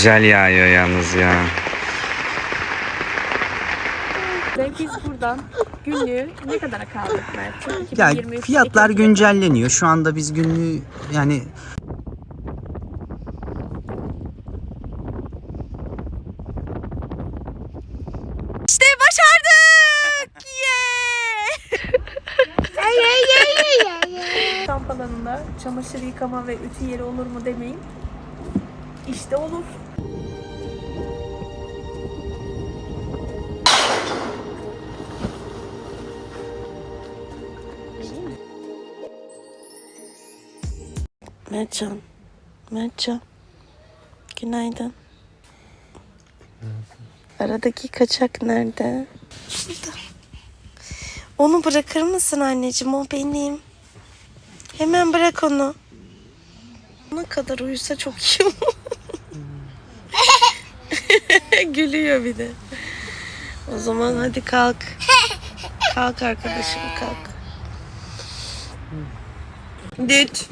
Güzel yağıyor yalnız ya. Biz buradan günlüğü ne kadara kaldık Mert'ciğim? Ya 2023 fiyatlar Ekim- güncelleniyor. Şu anda biz günlüğü yani İşte başardık! Yeah! Kamp alanında çamaşır yıkama ve ütü yeri olur mu demeyin. İşte olur. Mertcan. Mertcan. Günaydın. Aradaki kaçak nerede? Şurada. Onu bırakır mısın anneciğim? O benim. Hemen bırak onu. Ne kadar uyusa çok iyi olur. Gülüyor bir de. O zaman hadi kalk. Kalk arkadaşım kalk. Düt.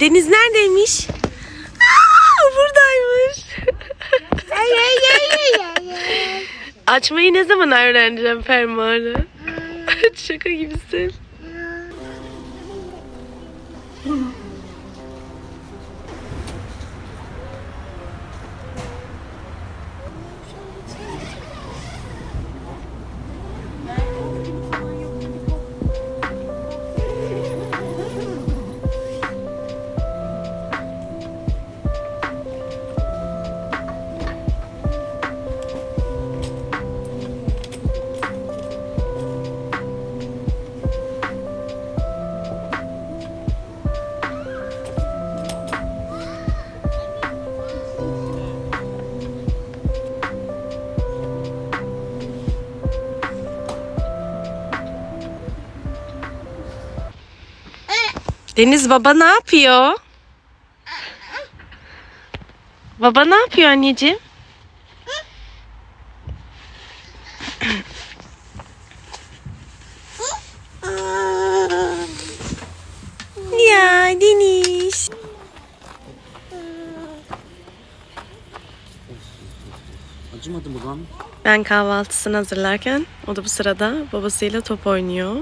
Deniz neredeymiş? Aa, buradaymış. Açmayı ne zaman öğreneceğim fermuarı? Şaka gibisin. Deniz baba ne yapıyor? Baba ne yapıyor anneciğim? Ya Deniz. acımadı mı lan? Ben kahvaltısını hazırlarken o da bu sırada babasıyla top oynuyor.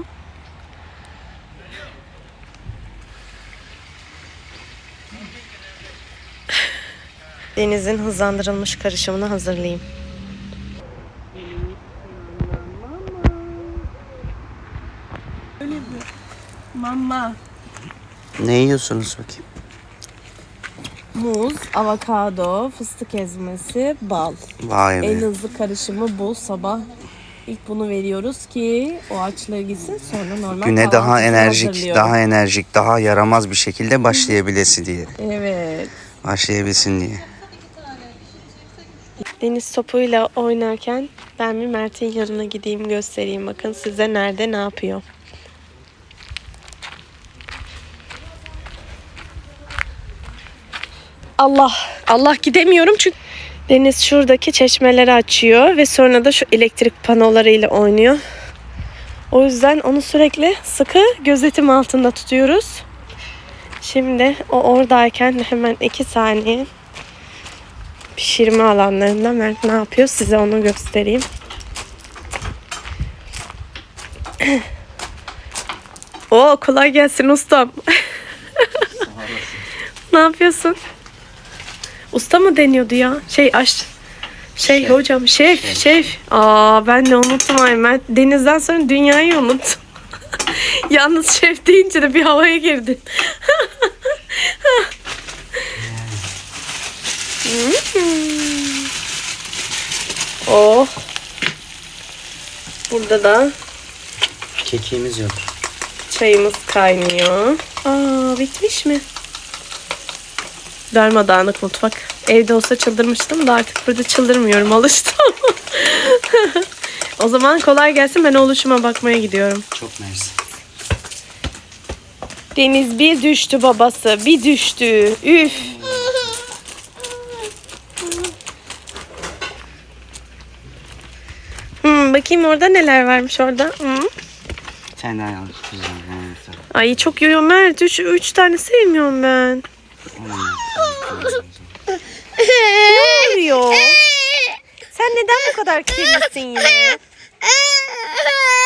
Deniz'in hızlandırılmış karışımını hazırlayayım. Mama. Ne yiyorsunuz bakayım? Muz, avokado, fıstık ezmesi, bal. Vay be. En hızlı karışımı bu sabah. İlk bunu veriyoruz ki o açlığı gitsin sonra normal Güne daha kahvaltısını enerjik, hazırlıyorum. daha enerjik, daha yaramaz bir şekilde başlayabilesi diye. Evet. Başlayabilsin diye. Deniz topuyla oynarken ben bir Mert'in yanına gideyim göstereyim. Bakın size nerede ne yapıyor. Allah. Allah gidemiyorum çünkü Deniz şuradaki çeşmeleri açıyor ve sonra da şu elektrik panolarıyla oynuyor. O yüzden onu sürekli sıkı gözetim altında tutuyoruz. Şimdi o oradayken hemen iki saniye pişirme alanlarında Mert ne yapıyor size onu göstereyim. Oo kolay gelsin ustam. ne yapıyorsun? Usta mı deniyordu ya? Şey aş şey hocam şef şef. Aa ben de unuttum ay. Denizden sonra dünyayı unuttum. Yalnız şef deyince de bir havaya girdin. Oh. Burada da Kekiğimiz yok. çayımız kaynıyor. Aa bitmiş mi? Darmadağınık mutfak. Evde olsa çıldırmıştım da artık burada çıldırmıyorum. Alıştım. o zaman kolay gelsin. Ben oluşuma bakmaya gidiyorum. Çok mersi. Deniz bir düştü babası. Bir düştü. Üf. Bakayım orada neler varmış orada. Bir tane daha yanlış tutacağım. Ay çok yoruyor Mert. Üç, üç tane sevmiyorum ben. Ne oluyor? Sen neden bu kadar kirlisin yine?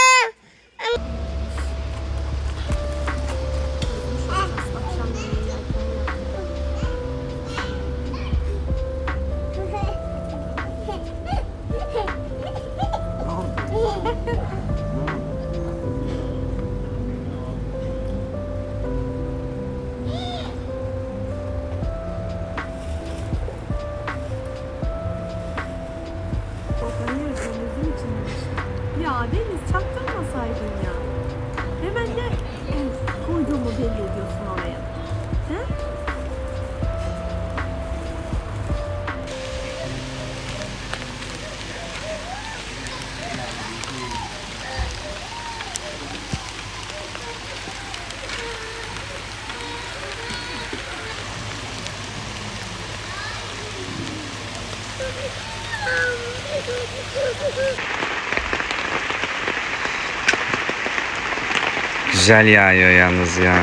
Güzel yağıyor yalnız ya.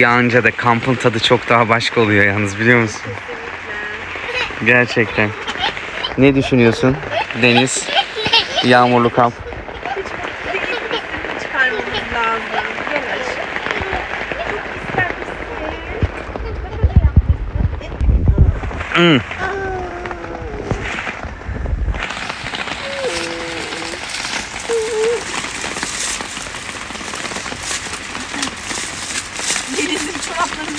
Yağınca da kampın tadı çok daha başka oluyor yalnız biliyor musun? Gerçekten. Ne düşünüyorsun Deniz? Yağmurlu kamp. çıkarmamız lazım. Gel aşkım. Hmm. Deniz'in çoraplarını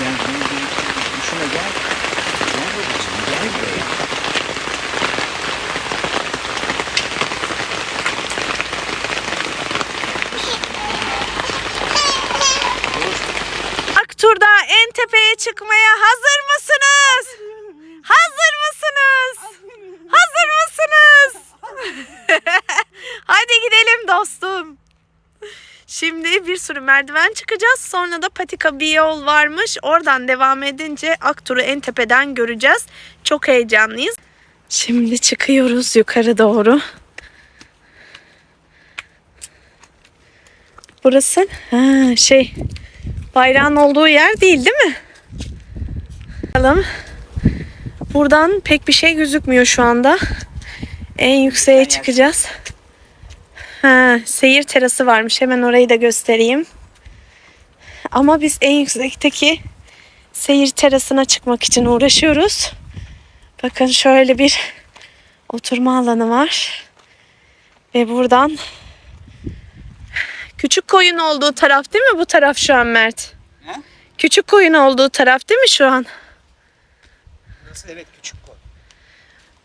Gel, gel, gel. Şuna gel. Gel babacığım, gel buraya. Aktur'da en tepeye çıkmaya hazır mısınız? Hazır mısınız? Hazır mısınız? Hadi gidelim dostum. Şimdi bir sürü merdiven çıkacağız. Sonra da patika bir yol varmış. Oradan devam edince Aktur'u en tepeden göreceğiz. Çok heyecanlıyız. Şimdi çıkıyoruz yukarı doğru. Burası ha, şey bayrağın olduğu yer değil değil mi? Bakalım. Buradan pek bir şey gözükmüyor şu anda. En yükseğe çıkacağız. Ha, seyir terası varmış. Hemen orayı da göstereyim. Ama biz en yüksekteki seyir terasına çıkmak için uğraşıyoruz. Bakın şöyle bir oturma alanı var. Ve buradan küçük koyun olduğu taraf değil mi bu taraf şu an Mert? He? Küçük koyun olduğu taraf değil mi şu an? Burası evet küçük koy.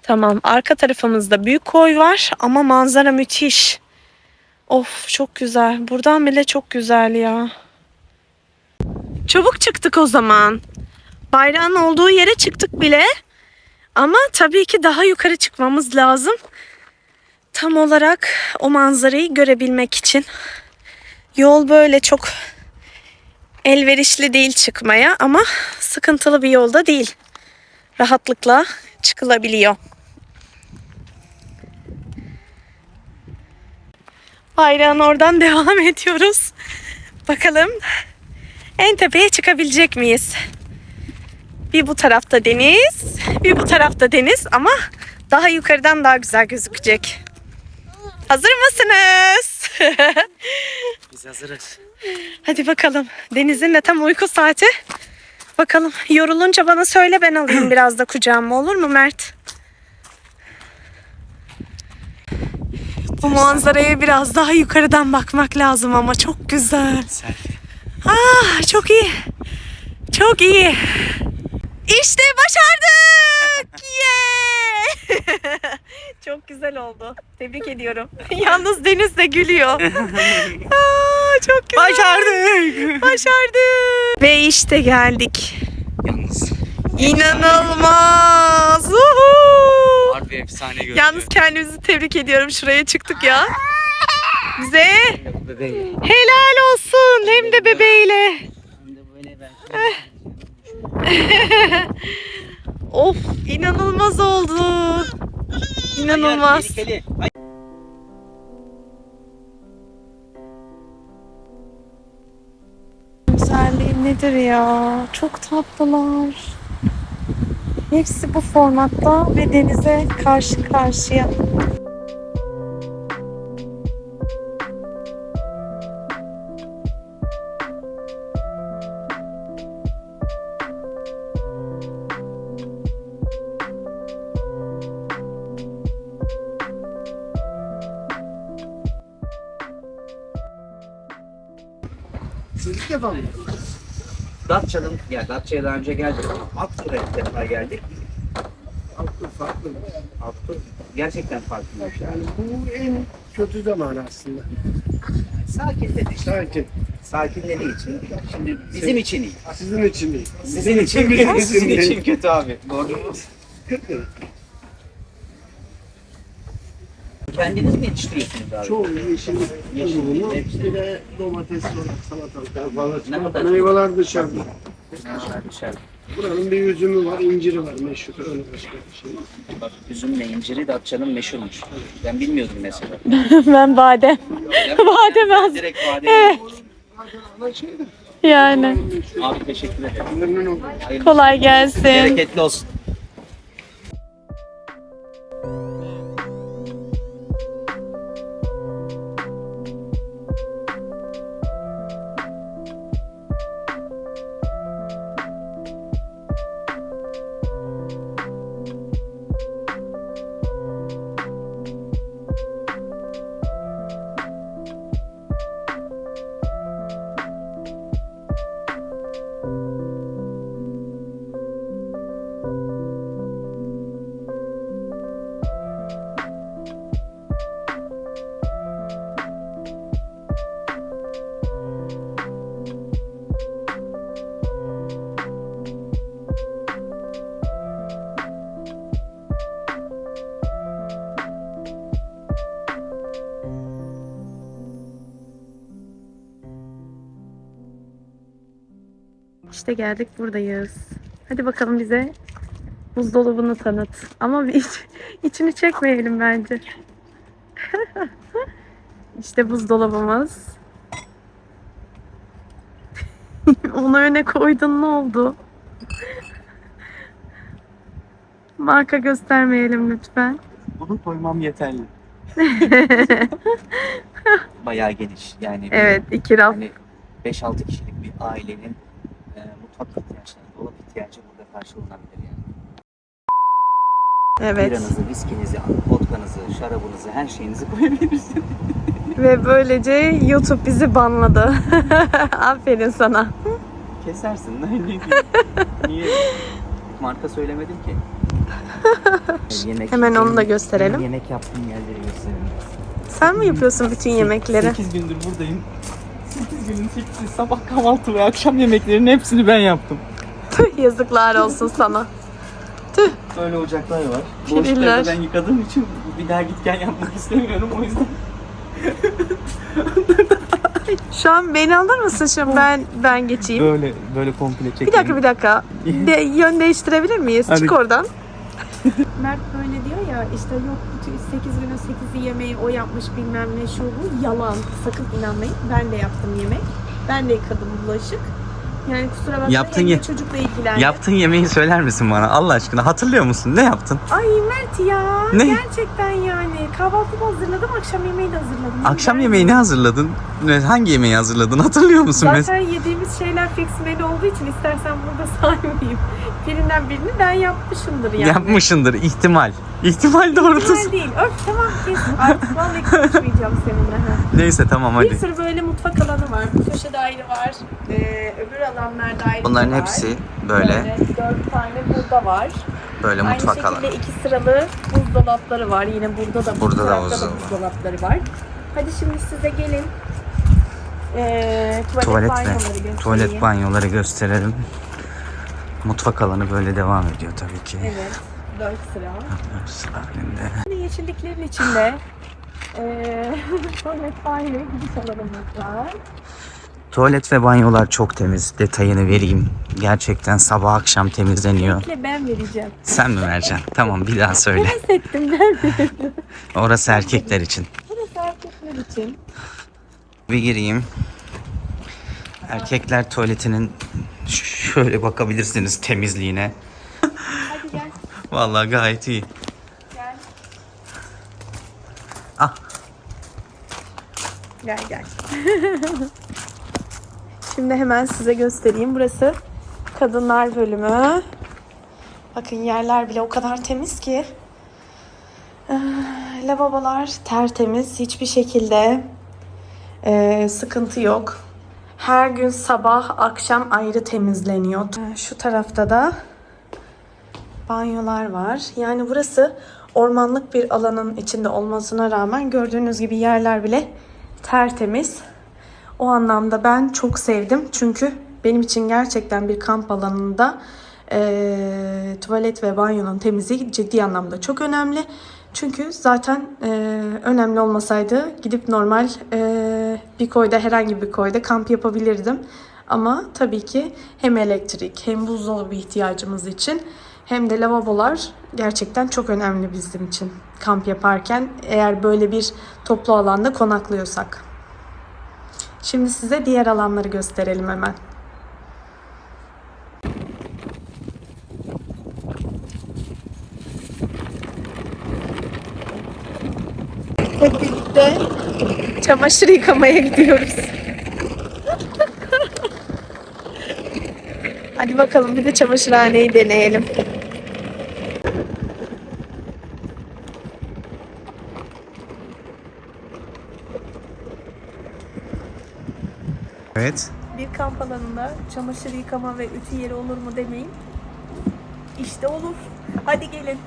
Tamam. Arka tarafımızda büyük koy var ama manzara müthiş. Of çok güzel. Buradan bile çok güzel ya. Çabuk çıktık o zaman. Bayrağın olduğu yere çıktık bile. Ama tabii ki daha yukarı çıkmamız lazım. Tam olarak o manzarayı görebilmek için. Yol böyle çok elverişli değil çıkmaya ama sıkıntılı bir yolda değil. Rahatlıkla çıkılabiliyor. Bayrağın oradan devam ediyoruz. Bakalım en tepeye çıkabilecek miyiz? Bir bu tarafta deniz, bir bu tarafta deniz ama daha yukarıdan daha güzel gözükecek. Hazır mısınız? Biz hazırız. Hadi bakalım. Deniz'in de tam uyku saati. Bakalım yorulunca bana söyle ben alayım biraz da kucağıma olur mu Mert? Bu manzaraya biraz daha yukarıdan bakmak lazım ama çok güzel. Ah çok iyi. Çok iyi. İşte başardık. Yeah! çok güzel oldu. Tebrik ediyorum. Yalnız Deniz de gülüyor. Aa, çok güzel. Başardık. Başardık. Ve işte geldik. Yalnız İnanılmaz. Uhu! Harbi efsane görünüyor. Yalnız kendimizi tebrik ediyorum. Şuraya çıktık ya. Bize Bebeğim. helal olsun. Hem de bebeğiyle. of inanılmaz oldu. İnanılmaz. Güzelliği nedir ya? Çok tatlılar. Hepsi bu formatta ve denize karşı karşıya. Datça'nın, ya Datça'ya daha önce geldik. Aktur'a ilk defa geldik. Farklı farklı. Aktur gerçekten farklıymış yani. Yani bu en kötü zaman aslında. Sakinledik. Sakin. Sakinlediği için. Şimdi bizim için iyi. Sizin için değil. Sizin için, sizin için kötü abi. Borcumuz. Kendiniz mi yetiştiriyorsunuz abi? Çoğu yeşil Yeşil, ürünü, hepsi. bir de domates, salatalıklar falan Ne kadar çıkıyor. Meyveler dışarıda. Dışarı dışarı. Buranın bir üzümü var, inciri var meşhur. Öyle başka bir şey. yok. Bak üzümle inciri Datça'nın meşhurmuş. Ben bilmiyordum mesela. ben badem. Badem az. Direkt badem. Şey de, Yani. Abi teşekkür ederim. memnun oldum. Hayırlı Kolay gelsin. Bereketli olsun. İşte geldik buradayız. Hadi bakalım bize buzdolabını tanıt. Ama bir iç- içini çekmeyelim bence. işte buzdolabımız. Onu öne koydun ne oldu? Marka göstermeyelim lütfen. Bunu koymam yeterli. Bayağı geniş. Yani Evet iki raf. Hani 5-6 kişilik bir ailenin mutfak ihtiyaçları, dolap ihtiyacı burada karşılanabilir yani. Evet. Biranızı, viskinizi, vodkanızı, şarabınızı, her şeyinizi koyabilirsiniz. Ve böylece YouTube bizi banladı. Aferin sana. Kesersin. Ne diyeyim? Niye? Marka söylemedim ki. yemek, Hemen onu da gösterelim. Yemek yaptığım yerleri gösterelim. Sen mi yapıyorsun bütün yemekleri? 8 gündür buradayım. 8 günün 8'i sabah kahvaltı ve akşam yemeklerinin hepsini ben yaptım. Tüh yazıklar olsun sana. Böyle ocaklar var. Kiriller. Ben yıkadığım için bir daha git gel yapmak istemiyorum o yüzden. Şu an beni alır mısın şimdi ben ben geçeyim. Böyle böyle komple çekeyim. Bir dakika bir dakika. De, yön değiştirebilir miyiz? Hadi. Çık oradan. Mert böyle diyor ya işte yok bütün 8 günün 8'i yemeği o yapmış bilmem ne şu bu yalan. Sakın inanmayın. Ben de yaptım yemek. Ben de yıkadım bulaşık. Yani kusura bakmayın Yaptın ye- çocukla ilgilendim. Yaptığın yemeği söyler misin bana Allah aşkına? Hatırlıyor musun? Ne yaptın? Ay Mert ya Ne? gerçekten yani kahvaltı da hazırladım akşam yemeği de hazırladım. Akşam yemeğini hazırladın. Ne- Hangi yemeği hazırladın? Hatırlıyor musun? Zaten mesela? yediğimiz şeyler fix menü olduğu için istersen burada saymayayım. Birinden birini ben yapmışımdır yani. Yapmışındır ihtimal. İhtimal doğrultusu. Güzel değil. Öf tamam kes. Artık vallahi konuşmayacağım seninle. Neyse tamam Bir hadi. sürü böyle mutfak alanı var. Bu köşede ayrı var. Ee, öbür alanlarda ayrı Bunların var. hepsi böyle Dört tane burada var. böyle Aynı mutfak şekilde alanı. iki sıralı buzdolapları var. Yine burada da bu Burada da tarafta buzdolabı. buzdolapları var. Hadi şimdi size gelin. Ee, tuvalet, Tuvalet banyoları göstereyim. tuvalet banyoları gösterelim. Mutfak alanı böyle devam ediyor tabii ki. Evet. Dört sıra. Sıra halinde. Yeşilliklerin içinde ee, tuvalet banyo gidiş alanımız var. Tuvalet ve banyolar çok temiz. Detayını vereyim. Gerçekten sabah akşam temizleniyor. Ben vereceğim. Sen mi vereceksin? Tamam bir daha söyle. Pes ettim ben verdim. Orası erkekler için. Burası erkekler için. Bir gireyim. Erkekler tuvaletinin şöyle bakabilirsiniz temizliğine. Vallahi gayet iyi. Gel. Ah. Gel gel. Şimdi hemen size göstereyim. Burası kadınlar bölümü. Bakın yerler bile o kadar temiz ki. Ee, lavabolar tertemiz. Hiçbir şekilde ee, sıkıntı yok. Her gün sabah akşam ayrı temizleniyor. Ee, Şu tarafta da banyolar var. Yani burası ormanlık bir alanın içinde olmasına rağmen gördüğünüz gibi yerler bile tertemiz. O anlamda ben çok sevdim. Çünkü benim için gerçekten bir kamp alanında eee, tuvalet ve banyonun temizliği ciddi anlamda çok önemli. Çünkü zaten eee, önemli olmasaydı gidip normal eee, bir koyda herhangi bir koyda kamp yapabilirdim. Ama tabii ki hem elektrik hem buzdolabı ihtiyacımız için hem de lavabolar gerçekten çok önemli bizim için kamp yaparken eğer böyle bir toplu alanda konaklıyorsak. Şimdi size diğer alanları gösterelim hemen. Hep birlikte çamaşır yıkamaya gidiyoruz. Hadi bakalım bir de çamaşırhaneyi deneyelim. Evet. Bir kamp alanında çamaşır yıkama ve ütü yeri olur mu demeyin. İşte olur. Hadi gelin.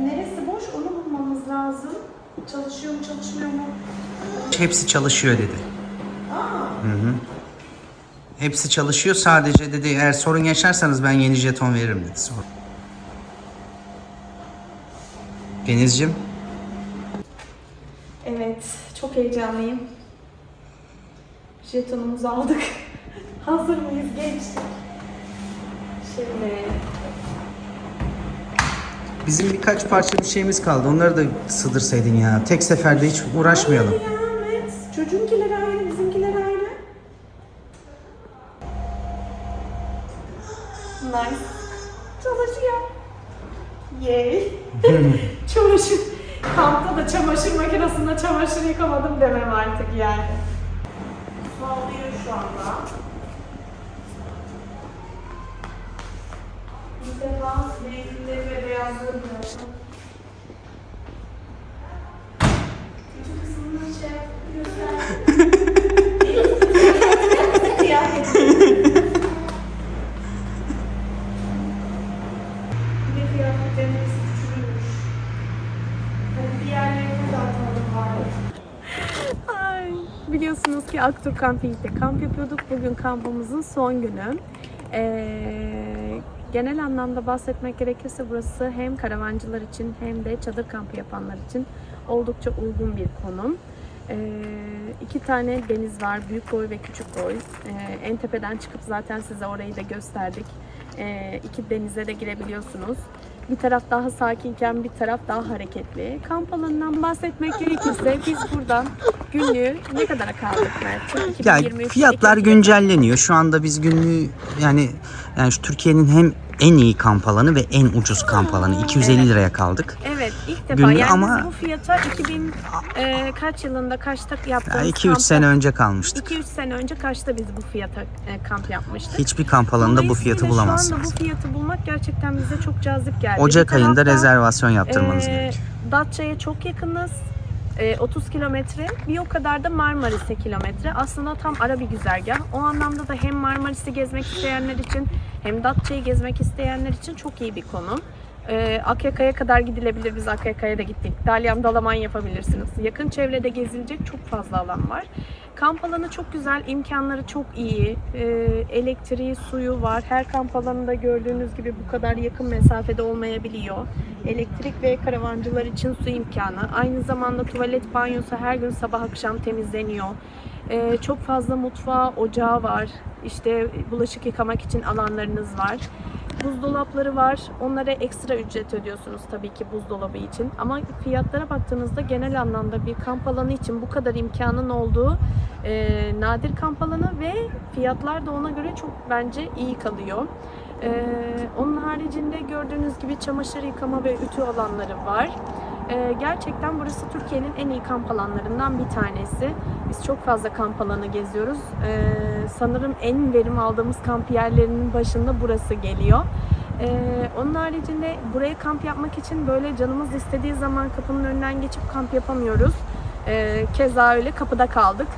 Neresi boş onu bulmamız lazım. Çalışıyor mu çalışmıyor mu? Hepsi çalışıyor dedi. Hı hı. Hepsi çalışıyor sadece dedi eğer sorun yaşarsanız ben yeni jeton veririm dedi. Sor. Denizciğim çok heyecanlıyım. Jetonumuzu aldık. Hazır mıyız gençler? Şimdi bizim birkaç parça bir şeyimiz kaldı. Onları da sığdırsaydın ya. Tek seferde hiç uğraşmayalım. Hayır Ahmet. Çocuğunkiler çamaşır yıkamadım demem artık yani. Sağlıyor şu anda. Bir defa renkleri ve beyazları bıraktım. Camping'de kamp yapıyorduk. Bugün kampımızın son günü. Ee, genel anlamda bahsetmek gerekirse burası hem karavancılar için hem de çadır kampı yapanlar için oldukça uygun bir konum. Ee, iki tane deniz var, büyük boy ve küçük boy. Ee, en tepeden çıkıp zaten size orayı da gösterdik. Ee, iki denize de girebiliyorsunuz. Bir taraf daha sakinken bir taraf daha hareketli. Kamp alanından bahsetmek gerekirse biz buradan günlüğü ne kadara kaldık Mert? Ya 2023 fiyatlar güncelleniyor. Şu anda biz günlüğü yani yani şu Türkiye'nin hem en iyi kamp alanı ve en ucuz kamp alanı 250 liraya kaldık. Evet ilk defa Günlüğü yani ama- biz bu fiyata 2000 e, kaç yılında kaçta Ya yaptığımız 2-3 sene önce kalmıştık. 2-3 sene önce kaçta biz bu fiyata e, kamp yapmıştık. Hiçbir kamp alanında bu Dolayısıyla fiyatı Şu anda bulamazsınız. bu fiyatı bulmak gerçekten bize çok cazip geldi. Ocak Bir ayında taraftan, rezervasyon yaptırmanız e, gerekiyor. Datça'ya çok yakınız. E, 30 kilometre. Bir o kadar da Marmaris'e kilometre. Aslında tam ara bir güzergah. O anlamda da hem Marmaris'i gezmek isteyenler için hem Datça'yı gezmek isteyenler için çok iyi bir konum. E, Akyaka'ya kadar gidilebilir. Biz Akyaka'ya da gittik. Dalyan Dalaman yapabilirsiniz. Yakın çevrede gezilecek çok fazla alan var. Kamp alanı çok güzel, imkanları çok iyi. E, elektriği, suyu var. Her kamp alanında gördüğünüz gibi bu kadar yakın mesafede olmayabiliyor. Elektrik ve karavancılar için su imkanı. Aynı zamanda tuvalet banyosu her gün sabah akşam temizleniyor. E, çok fazla mutfağı, ocağı var. İşte bulaşık yıkamak için alanlarınız var. Buzdolapları var. Onlara ekstra ücret ödüyorsunuz tabii ki buzdolabı için. Ama fiyatlara baktığınızda genel anlamda bir kamp alanı için bu kadar imkanın olduğu e, nadir kamp alanı ve fiyatlar da ona göre çok bence iyi kalıyor. E, onun haricinde gördüğünüz gibi çamaşır yıkama ve ütü alanları var. E, gerçekten burası Türkiye'nin en iyi kamp alanlarından bir tanesi. Biz çok fazla kamp alanı geziyoruz. E, sanırım en verim aldığımız kamp yerlerinin başında burası geliyor. Ee, onun haricinde buraya kamp yapmak için böyle canımız istediği zaman kapının önünden geçip kamp yapamıyoruz. Ee, keza öyle kapıda kaldık.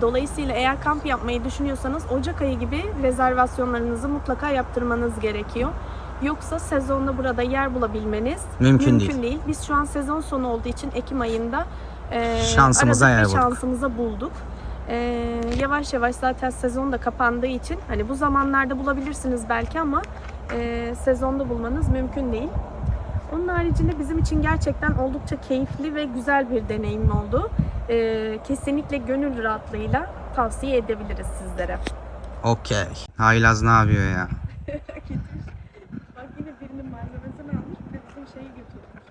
Dolayısıyla eğer kamp yapmayı düşünüyorsanız Ocak ayı gibi rezervasyonlarınızı mutlaka yaptırmanız gerekiyor. Yoksa sezonda burada yer bulabilmeniz Mümkün değil. değil. Biz şu an sezon sonu olduğu için Ekim ayında e, Şansımıza yer bulduk. şansımıza bulduk. E, yavaş yavaş zaten sezon da kapandığı için hani bu zamanlarda bulabilirsiniz belki ama e, sezonda bulmanız mümkün değil. Onun haricinde bizim için gerçekten oldukça keyifli ve güzel bir deneyim oldu. E, kesinlikle gönül rahatlığıyla tavsiye edebiliriz sizlere. Okey. Haylaz ne yapıyor ya? Bak yine birinin malzemesini almış bir de bizim şeyi götürmüş.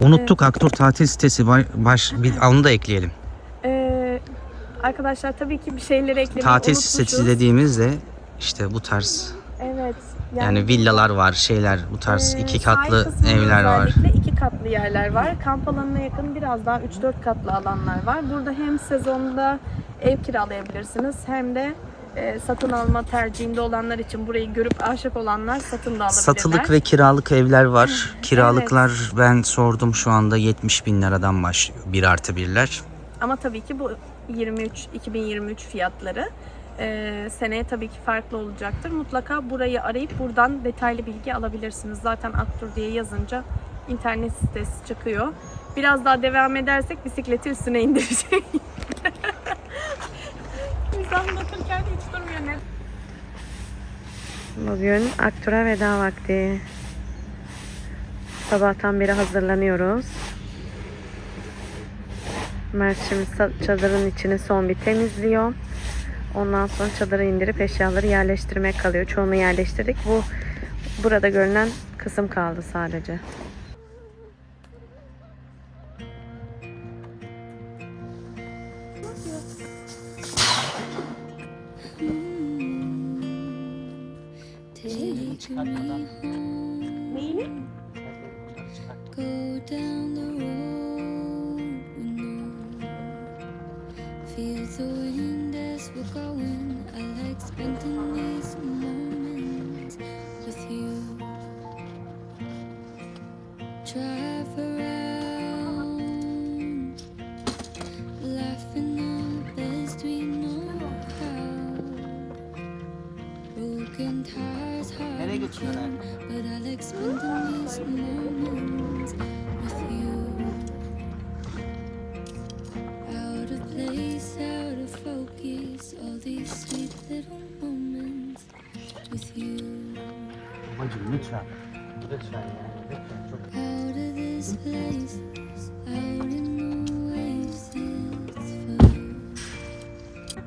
Unuttuk Aktur tatil sitesi baş, baş bir onu da ekleyelim. Ee, arkadaşlar tabii ki bir şeyleri eklemeyi Tatil unutmuşuz. sitesi dediğimizde işte bu tarz Evet. yani villalar var, şeyler, bu tarz Ee, iki katlı evler var. İki katlı yerler var. Kamp alanına yakın biraz daha 3-4 katlı alanlar var. Burada hem sezonda ev kiralayabilirsiniz hem de e, satın alma tercihinde olanlar için burayı görüp aşık olanlar satın da alabilirler. Satılık ve kiralık evler var. Kiralıklar ben sordum şu anda 70 bin liradan başlıyor. Bir artı birler. Ama tabii ki bu 23 2023 fiyatları. Ee, seneye tabii ki farklı olacaktır. Mutlaka burayı arayıp buradan detaylı bilgi alabilirsiniz. Zaten Aktur diye yazınca internet sitesi çıkıyor. Biraz daha devam edersek bisikleti üstüne indirecek. Biz Bugün Aktur'a veda vakti. Sabahtan beri hazırlanıyoruz. Mert şimdi çadırın içini son bir temizliyor. Ondan sonra çadırı indirip eşyaları yerleştirmek kalıyor. Çoğunu yerleştirdik. Bu burada görünen kısım kaldı sadece. Go down the road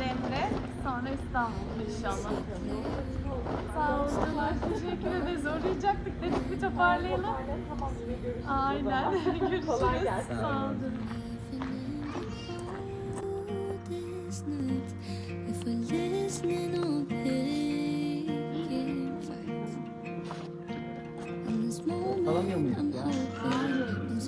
Demre, sonra İstanbul inşallah. Sağ olsunlar. Teşekkür ederiz. Uğrayacaktık dedik bir toparlayalım. Aynen. Görüşürüz. Sağ olun. if we're listening or picking fights. In this moment, Alamıyor muyum? I'm